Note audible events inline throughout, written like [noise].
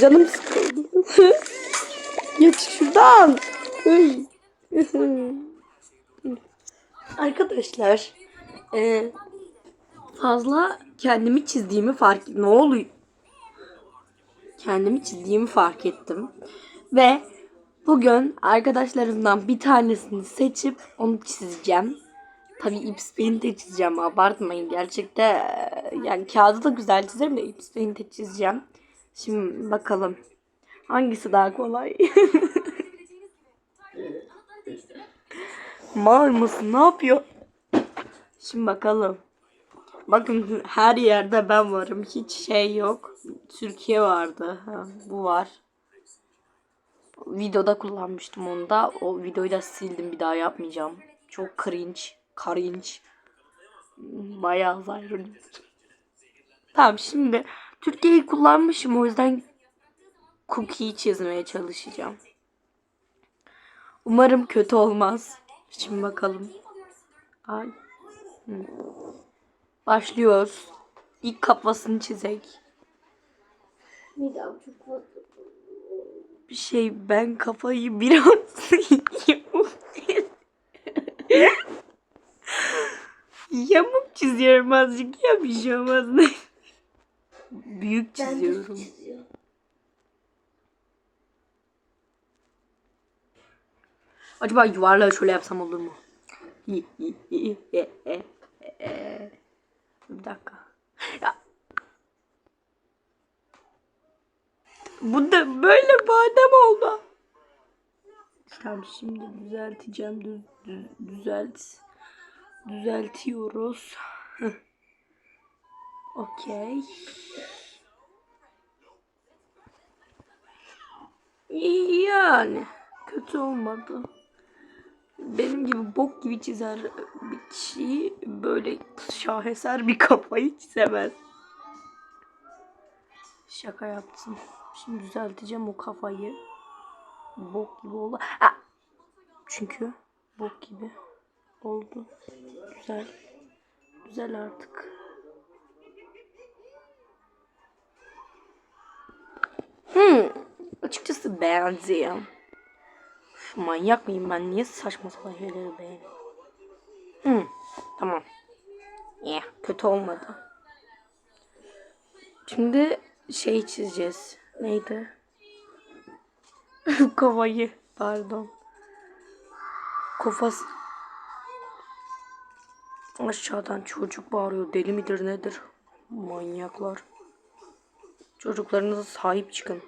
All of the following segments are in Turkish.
Canım sıkıldı. [laughs] Geç şuradan. [laughs] Arkadaşlar e, fazla kendimi çizdiğimi fark ne oluyor? Kendimi çizdiğimi fark ettim. Ve bugün arkadaşlarımdan bir tanesini seçip onu çizeceğim. Tabii Ips de çizeceğim abartmayın. Gerçekte yani kağıdı da güzel çizerim de Ips Paint'e çizeceğim. Şimdi bakalım hangisi daha kolay. [laughs] Mal mısın? Ne yapıyor? Şimdi bakalım. Bakın her yerde ben varım. Hiç şey yok. Türkiye vardı. Ha, bu var. Videoda kullanmıştım onu da. O videoyu da sildim. Bir daha yapmayacağım. Çok cringe. Cringe. Bayağı zayrı. Tamam şimdi Türkiye'yi kullanmışım. O yüzden cookie'yi çizmeye çalışacağım. Umarım kötü olmaz. Şimdi bakalım. Ay. Hı. Başlıyoruz. İlk kafasını çizek. Bir şey ben kafayı biraz [laughs] [laughs] Yamuk çiziyorum azıcık ya bir şey olmaz. [laughs] Büyük Ben çiziyorum. çiziyorum. Acaba yuvarlağı şöyle yapsam olur mu? Bir dakika. Ya. Bu da böyle badem oldu. Tamam şimdi düzelteceğim. Düz, düz, düzelt. Düzeltiyoruz. Okey. Yani kötü olmadı. Benim gibi bok gibi çizer bir kişi böyle şaheser bir kafayı çizemez. Şaka yaptım. Şimdi düzelteceğim o kafayı. Bok gibi oldu. Ha! Çünkü bok gibi oldu. Güzel. Güzel artık. Hmm. Açıkçası. Üf, Manyak mıyım ben? Niye saçma sapan şeyleri beğeniyorum? Hmm. Tamam. Yeah, kötü olmadı. Şimdi şey çizeceğiz. Neydi? [laughs] Kafayı. Pardon. Kafası. Aşağıdan çocuk bağırıyor. Deli midir nedir? Manyaklar. Çocuklarınıza sahip çıkın.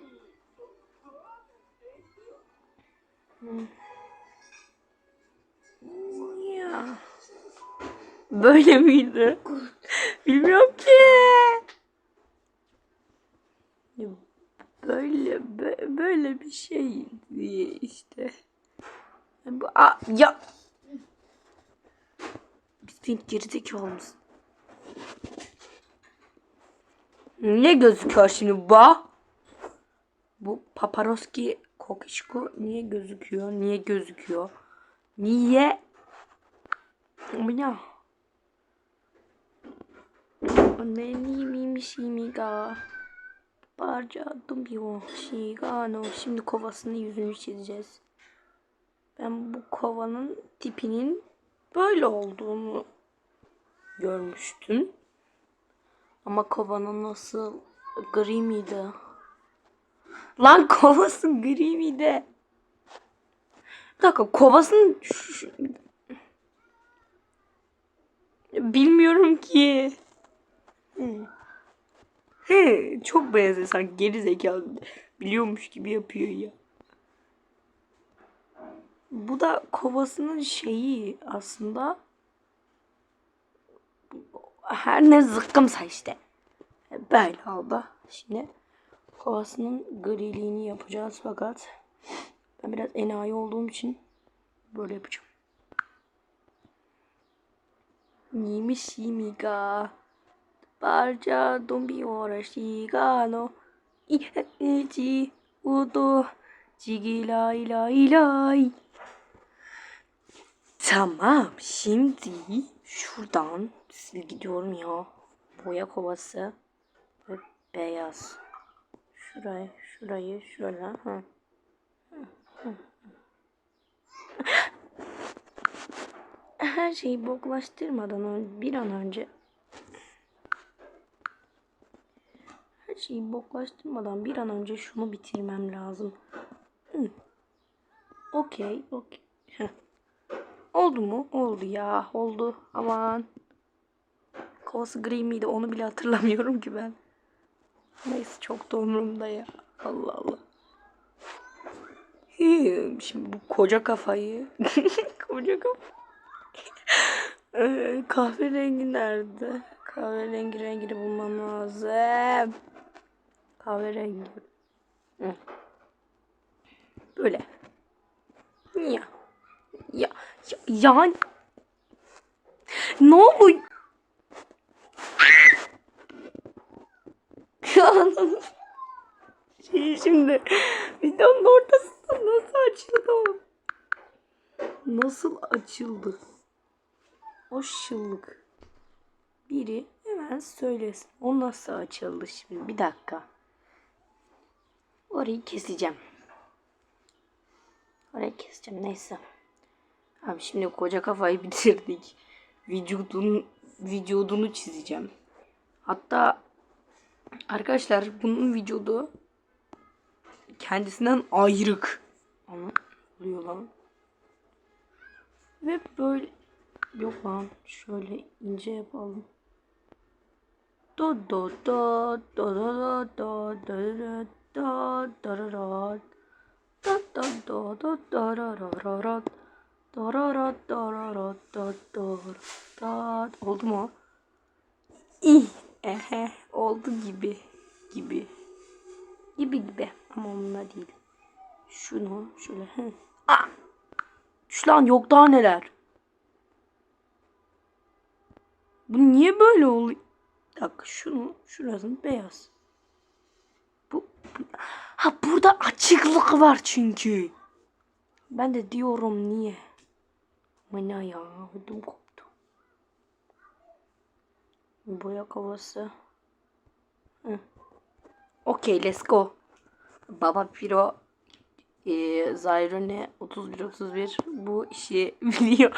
Ya. Böyle miydi? Bilmiyorum ki. Böyle bö- böyle bir şeydi işte. Bu a, ya biz bir gerizekalı mısın? Ne gözüküyor şimdi bu? Bu paparoski kokişko niye gözüküyor? Niye gözüküyor? Niye? Ama ya. Ne miymiş ga? Barca dumbio shigano. Şimdi kovasını yüzünü çizeceğiz. Ben bu kovanın tipinin böyle olduğunu görmüştüm. Ama kovanın nasıl gri miydi? Lan kovası gri miydi? Bir dakika şu- bilmiyorum ki. Hı. He, çok benziyor sanki geri zekalı biliyormuş gibi yapıyor ya. Bu da kovasının şeyi aslında her ne zıkkımsa işte. Böyle oldu. Şimdi kovasının griliğini yapacağız fakat ben biraz enayi olduğum için böyle yapacağım. Niymiş yimiga barca dombi ora shigano ichi udo cigilay lay lay Tamam şimdi şuradan sil gidiyorum ya boya kovası ve beyaz Şurayı, şurayı, şöyle. Ha. Her şeyi boklaştırmadan bir an önce her şeyi boklaştırmadan bir an önce şunu bitirmem lazım. Okey, okey. Oldu mu? Oldu ya. Oldu. Aman. Kovası gri miydi? Onu bile hatırlamıyorum ki ben. Neyse çok da umurumda ya. Allah Allah. Şimdi bu koca kafayı. [laughs] koca kafa. Ee, kahverengi nerede? Kahverengi rengini bulmam lazım. Kahverengi. Hı. Böyle. Ya. Ya. Ya. ya. Ne oluyor? Anam. Şey şimdi videonun ortasında nasıl açıldı o? Nasıl açıldı? O şıllık. Biri hemen söylesin. O nasıl açıldı şimdi? Bir dakika. Orayı keseceğim. Orayı keseceğim. Neyse. Abi şimdi koca kafayı [laughs] bitirdik. Vücudun vücudunu çizeceğim. Hatta arkadaşlar bunun vücudu kendisinden ayrık. Ama oluyor lan. Ve böyle yok lan şöyle ince yapalım. Do do do do do do do do do do do do da da da da da ra ra ra ra da ra ra da ra ra da da da oldu mu? İh, ehe oldu gibi gibi gibi gibi ama onunla değil. Şunu şöyle he. Ah! Lan yok daha neler. Bu niye böyle oluyor? Dakika şunu şurasını beyaz. Bu, bu ha burada açıklık var çünkü. Ben de diyorum niye? Mana ya koptu. Boya kovası. Okey let's go. Baba Piro e, Zyrone 31 31 bu işi [laughs] biliyor.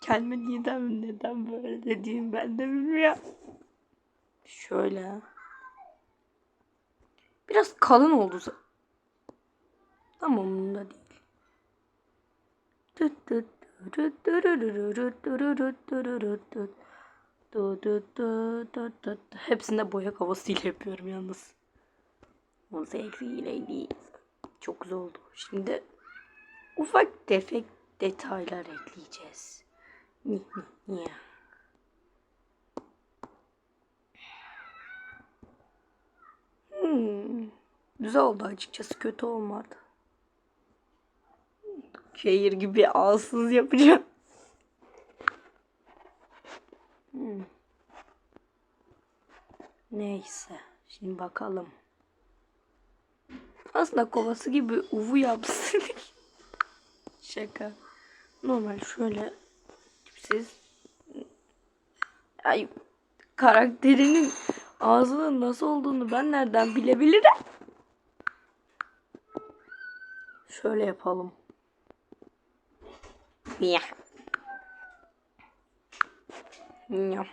Kendime neden neden böyle dediğim ben de bilmiyorum. Şöyle. Biraz kalın oldu. za- Hepsinde boya havasıyla yapıyorum yalnız. O seksiyle Çok güzel oldu. Şimdi ufak tefek detaylar ekleyeceğiz. Ni, ni, ni. Hmm. Güzel oldu açıkçası kötü olmadı. Şehir gibi ağızsız yapacağım. Hmm. Neyse. Şimdi bakalım. Aslında kovası gibi uvu yapsın. [laughs] Şaka. Normal şöyle tipsiz. Ay karakterinin ağzının nasıl olduğunu ben nereden bilebilirim? Şöyle yapalım. Ya. Ya.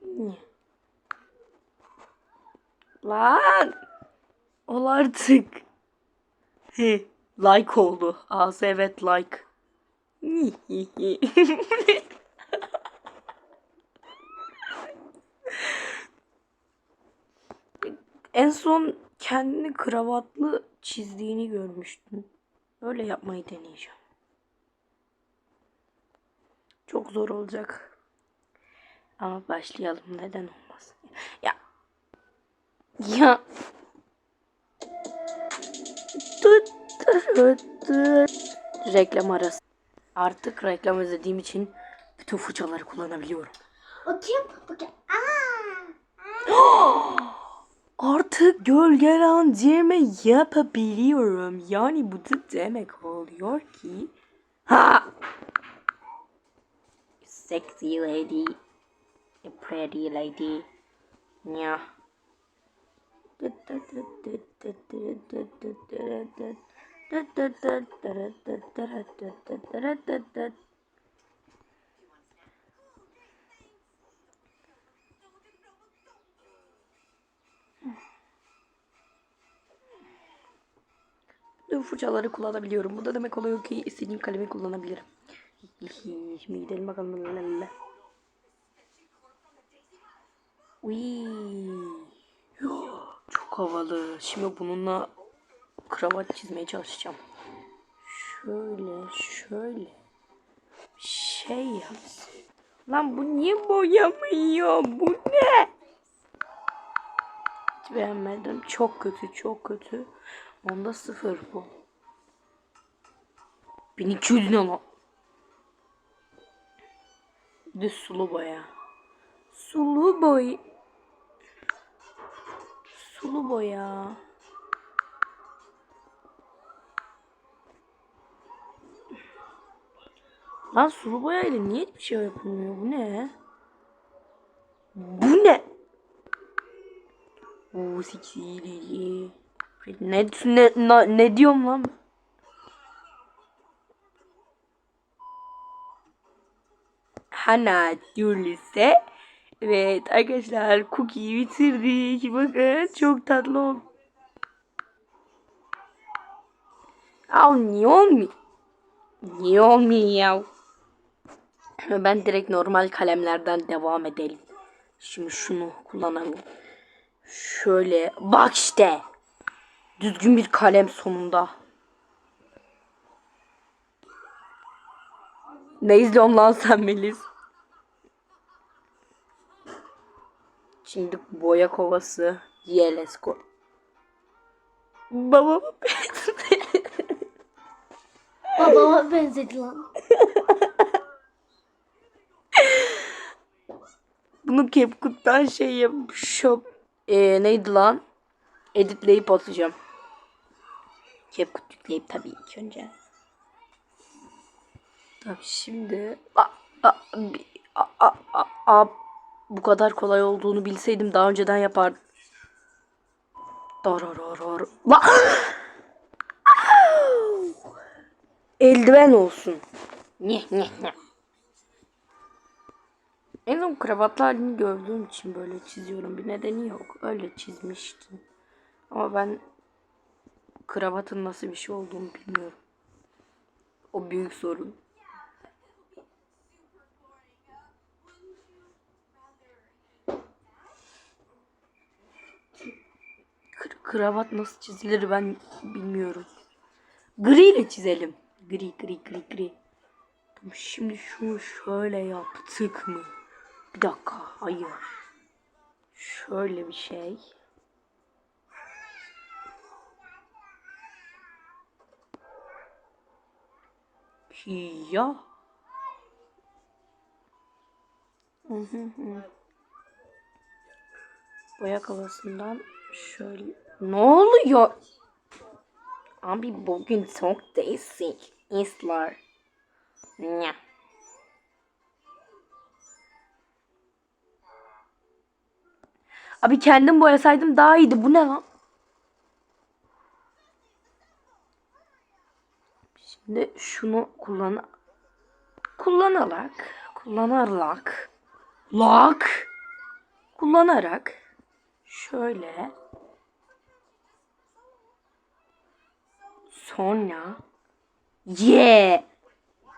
Ya. Lan. Ol artık. He, like oldu. Ağzı evet like. [laughs] en son kendini kravatlı çizdiğini görmüştüm. Öyle yapmayı deneyeceğim. Çok zor olacak. Ama başlayalım. Neden olmaz? Ya. Ya. Reklam arası. Artık reklam izlediğim için bütün fırçaları kullanabiliyorum. Bakayım. Bakayım. [gasps] Artık gölgelendirme yapabiliyorum. Yani bu da demek oluyor ki... Ha! Sexy lady. A pretty lady. Yeah. Fırçaları kullanabiliyorum. Bu da demek oluyor ki istediğim kalemi kullanabilirim. Şimdi gidelim bakalım. Uy. Çok havalı. Şimdi bununla kravat çizmeye çalışacağım. Şöyle, şöyle. Şey yap. Lan bu niye boyamıyor? Bu ne? Beğenmedim. Çok kötü, çok kötü. Onda sıfır bu. 1200 ne lan? De sulu boya. Sulu boy. Sulu boya. Lan sulu boya ile niye hiçbir şey yapılmıyor? Bu ne? Bu ne? Oo seksi. Ne, ne, ne, ne diyorum lan? Hana Dürlüse. Evet arkadaşlar cookie'yi bitirdik. Bakın çok tatlı oldu. Olmuyor? Niye olmuyor ya? Ben direkt normal kalemlerden devam edelim. Şimdi şunu kullanalım. Şöyle bak işte. Düzgün bir kalem sonunda. Ne izliyorsun lan sen Melis? Şimdi boya kovası. Yeah let's go. Babama Babama benzedi lan. Bunu CapCut'tan şey yap shop ee, neydi lan? Editleyip atacağım. CapCut yükleyip tabii ilk önce. Tabii şimdi a, a, a, a, a, a, bu kadar kolay olduğunu bilseydim daha önceden yapardım. Darararara. [gasps] La Eldiven olsun. Nyeh, nyeh, nyeh. En son kravatlı halini gördüğüm için böyle çiziyorum. Bir nedeni yok. Öyle çizmiştim. Ama ben kravatın nasıl bir şey olduğunu bilmiyorum. O büyük sorun. Kır- kravat nasıl çizilir ben bilmiyorum. Gri ile çizelim. Gri gri gri gri. Şimdi şunu şöyle yaptık mı? Bir dakika, hayır. Şöyle bir şey. Ya. Hı hı hı. Boya kavasından şöyle. Ne oluyor? Abi bugün çok değişik işler. Ne? Abi kendim boyasaydım daha iyiydi. Bu ne lan? Şimdi şunu kullan kullanarak kullanarak lak kullanarak şöyle sonra ye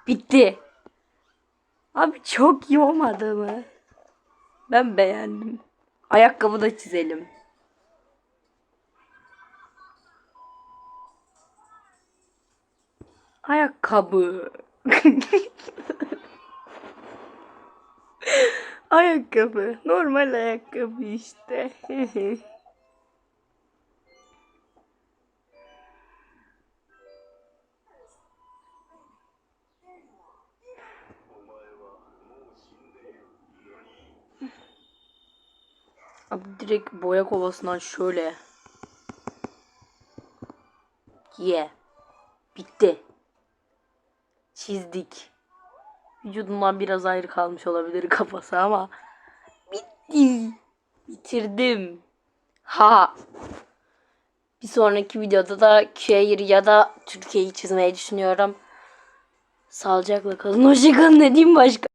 bitti. Abi çok iyi olmadı mı? Ben beğendim. Ayakkabı da çizelim. Ayakkabı. [laughs] ayakkabı. Normal ayakkabı işte. [laughs] direkt boya kovasından şöyle. Ye. Bitti. Çizdik. vücudundan biraz ayrı kalmış olabilir [laughs] kafası ama bitti. Bitirdim. Ha. Bir sonraki videoda da şehir ya da Türkiye'yi çizmeyi düşünüyorum. Sağlıcakla kalın. Hoşçakalın ne diyeyim başka.